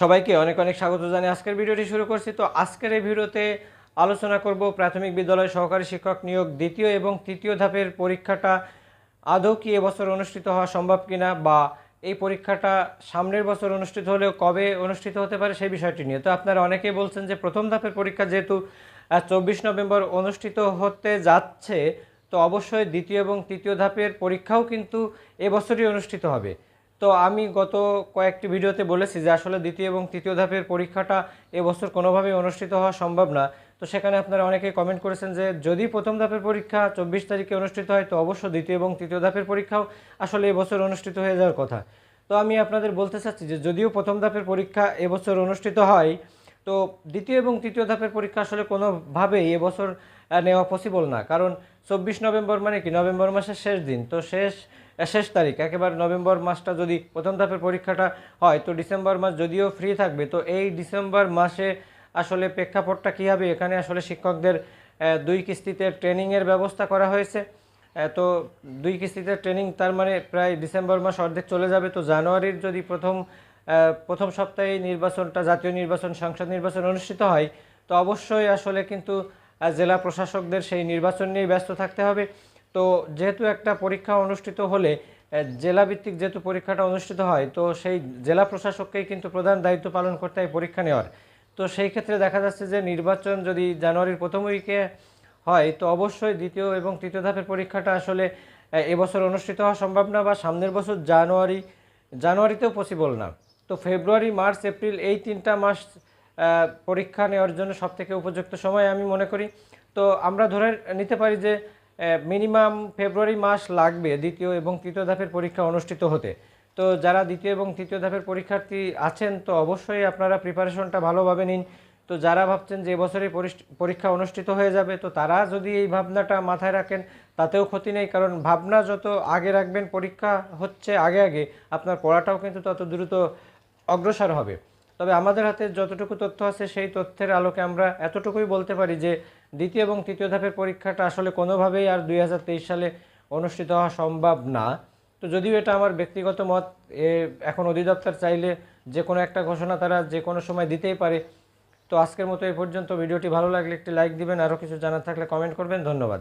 সবাইকে অনেক অনেক স্বাগত জানিয়ে আজকের ভিডিওটি শুরু করছি। তো আজকের এই ভিডিওতে আলোচনা করব প্রাথমিক বিদ্যালয় সহকারী শিক্ষক নিয়োগ দ্বিতীয় এবং তৃতীয় ধাপের পরীক্ষাটা আদৌ কি এবছর অনুষ্ঠিত হওয়া সম্ভব কিনা বা এই পরীক্ষাটা সামনের বছর অনুষ্ঠিত হলেও কবে অনুষ্ঠিত হতে পারে সেই বিষয়টি নিয়ে। তো আপনারা অনেকেই বলছেন যে প্রথম ধাপের পরীক্ষা যেহেতু চব্বিশ নভেম্বর অনুষ্ঠিত হতে যাচ্ছে, তো অবশ্যই দ্বিতীয় এবং তৃতীয় ধাপের পরীক্ষাও কিন্তু এবছরই অনুষ্ঠিত হবে। তো আমি গত কয়েকটি ভিডিওতে বলেছি যে আসলে দ্বিতীয় এবং তৃতীয় ধাপের পরীক্ষাটা এবছর কোনোভাবেই অনুষ্ঠিত হওয়া সম্ভব না। তো সেখানে আপনারা অনেকেই কমেন্ট করেছেন যে যদি প্রথম ধাপের পরীক্ষা চব্বিশ তারিখে অনুষ্ঠিত হয়, তো অবশ্য দ্বিতীয় এবং তৃতীয় ধাপের পরীক্ষাও আসলে এবছর অনুষ্ঠিত হয়ে যাওয়ার কথা। তো আমি আপনাদের বলতে চাচ্ছি যে যদিও প্রথম ধাপের পরীক্ষা এবছর অনুষ্ঠিত হয়, তো দ্বিতীয় এবং তৃতীয় ধাপের পরীক্ষা আসলে কোনোভাবেই এবছর নেওয়া পসিবল না। কারণ চব্বিশ নভেম্বর মানে কি? নভেম্বর মাসের শেষ দিন। তো শেষ শেষ তারিখ, একেবারে নভেম্বর মাসটা যদি প্রথম ধাপের পরীক্ষাটা হয়, তো ডিসেম্বর মাস যদিও ফ্রি থাকবে, তো এই ডিসেম্বর মাসে আসলে প্রেক্ষাপটটা কী হবে? এখানে আসলে শিক্ষকদের দুই কিস্তিতে ট্রেনিংয়ের ব্যবস্থা করা হয়েছে। তো দুই কিস্তিতে ট্রেনিং তার মানে প্রায় ডিসেম্বর মাস অর্ধেক চলে যাবে। তো জানুয়ারির যদি প্রথম প্রথম সপ্তাহে নির্বাচনটা, জাতীয় নির্বাচন, সংসদ নির্বাচন অনুষ্ঠিত হয়, তো অবশ্যই আসলে কিন্তু জেলা প্রশাসকদের সেই নির্বাচন নিয়ে ব্যস্ত থাকতে হবে। তো যেহেতু একটা পরীক্ষা অনুষ্ঠিত হলে জেলাভিত্তিক যেহেতু পরীক্ষাটা অনুষ্ঠিত হয়, তো সেই জেলা প্রশাসককেই কিন্তু প্রধান দায়িত্ব পালন করতে হয় পরীক্ষা নেওয়ার। তো সেই ক্ষেত্রে দেখা যাচ্ছে যে নির্বাচন যদি জানুয়ারির প্রথম উইকে হয়, তো অবশ্যই দ্বিতীয় এবং তৃতীয় ধাপের পরীক্ষাটা আসলে এবছর অনুষ্ঠিত হওয়া সম্ভব না বা সামনের বছর জানুয়ারি, জানুয়ারিতেও পসিবল না। তো ফেব্রুয়ারি, মার্চ, এপ্রিল এই তিনটা মাস পরীক্ষা নেওয়ার জন্য সবথেকে উপযুক্ত সময় আমি মনে করি। তো আমরা ধরে নিতে পারি যে মিনিমাম ফেব্রুয়ারি মাস লাগবে দ্বিতীয় এবং তৃতীয় ধাপের পরীক্ষা অনুষ্ঠিত হতে। তো যারা দ্বিতীয় এবং তৃতীয় ধাপের পরীক্ষার্থী আছেন, তো অবশ্যই আপনারা প্রিপারেশনটা ভালোভাবে নিন। তো যারা ভাবছেন যে পরিস- পরীক্ষা অনুষ্ঠিত হয়ে যাবে, তো তারা যদি এই ভাবনাটা মাথায় রাখেন, তাতেও ক্ষতি নেই। কারণ ভাবনা যত আগে রাখবেন, পরীক্ষা হচ্ছে আগে আগে, আপনার পড়াটাও কিন্তু তত দ্রুত অগ্রসর হবে। তবে আমাদের হাতে যতটুকু তথ্য আছে, সেই তথ্যের আলোকে আমরা এতটুকুই বলতে পারি যে, দ্বিতীয় এবং তৃতীয় ধাপের পরীক্ষাটা আসলে কোনোভাবেই আর দুই হাজার তেইশ সালে অনুষ্ঠিত হওয়া সম্ভব না। তো যদিও এটা আমার ব্যক্তিগত মত এখন অধিদপ্তর চাইলে যে কোনো একটা ঘোষণা তারা যে কোনো সময় দিতেই পারে। তো আজকের মতো এই পর্যন্ত। ভিডিওটি ভালো লাগলে একটি লাইক দিবেন, আরও কিছু জানার থাকলে কমেন্ট করবেন। ধন্যবাদ।